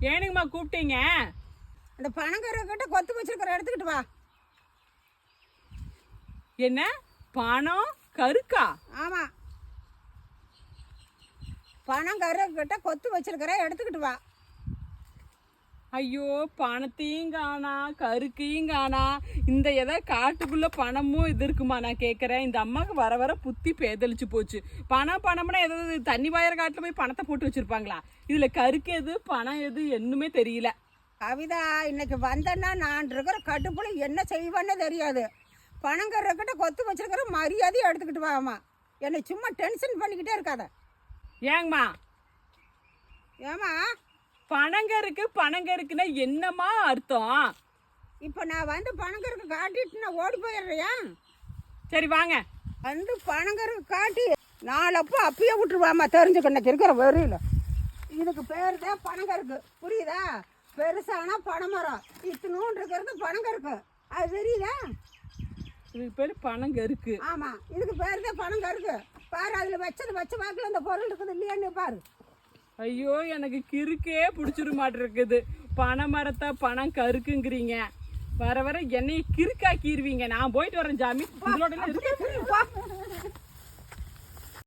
ஏனுங்கம்மா கூப்பிட்டீங்க? அந்த பணக்கார கிட்ட கொத்து வச்சிருக்கிற எடுத்துக்கிட்டு வா. என்ன? பணம்? கருக்கா? ஆமாம் பணக்கார கிட்ட கொத்து வச்சிருக்கிற எடுத்துக்கிட்டு வா. ஐயோ பணத்தையும் காணா கருக்கையும் காணா. இந்த எதை காட்டுக்குள்ள பணமும் இது இருக்குமா நான் கேட்குறேன் இந்த அம்மாவுக்கு வர வர புத்தி பேதலிச்சு போச்சு. பணம் பணம்னா ஏதாவது தண்ணி வாயிற காட்டில் போய் பணத்தை போட்டு வச்சிருப்பாங்களா? இதுல கருக்கு எது பணம் எது என்னுமே தெரியல. கவிதா இன்னைக்கு வந்தேன்னா நான் இருக்கிற கட்டுப்புல என்ன செய்வேன்னு தெரியாது. பணக்கார கிட்ட கொத்து வச்சிருக்கிற மரியாதையை எடுத்துக்கிட்டு வாமா என்னை சும்மா டென்ஷன் பண்ணிக்கிட்டே இருக்காத. ஏங்கம்மா? ஏமா பணங்கருக்கு பணங்கருக்குன்னா என்னம்மா அர்த்தம்? இப்போ நான் வந்து பணக்காரருக்கு காட்டிட்டு நான் ஓடி போயிடுறியா? சரி வாங்க. வந்து பணக்காரருக்கு காட்டி நாலப்போ அப்பயே விட்டுருவாம்மா தெரிஞ்சுக்கணும் இருக்கிற வெறியில். இதுக்கு பேர் தான் பணங்கருக்கு. புரியுதா? பெருசானா பனைமரம். இத்தினூன் இருக்கிறது பணங்கருக்கு. அது தெரியுதா? இதுக்கு பேர் பணங்கருக்கு. ஆமாம் இதுக்கு பேர் தான் பணங்கருக்கு. பாரு அதில் வச்சது வச்ச வாக்கில் இந்த பொருள் இருக்குது இல்லையான்னு பாரு. ஐயோ எனக்கு கிறுக்கே பிடிச்சிட மாட்டிருக்குது பனை மரத்தை பணம் கருக்குங்கிறீங்க. வர வர என்னைய கிறுக்காக்கிடுவீங்க நான் போயிட்டு வரேன் ஜாமி. உங்களோட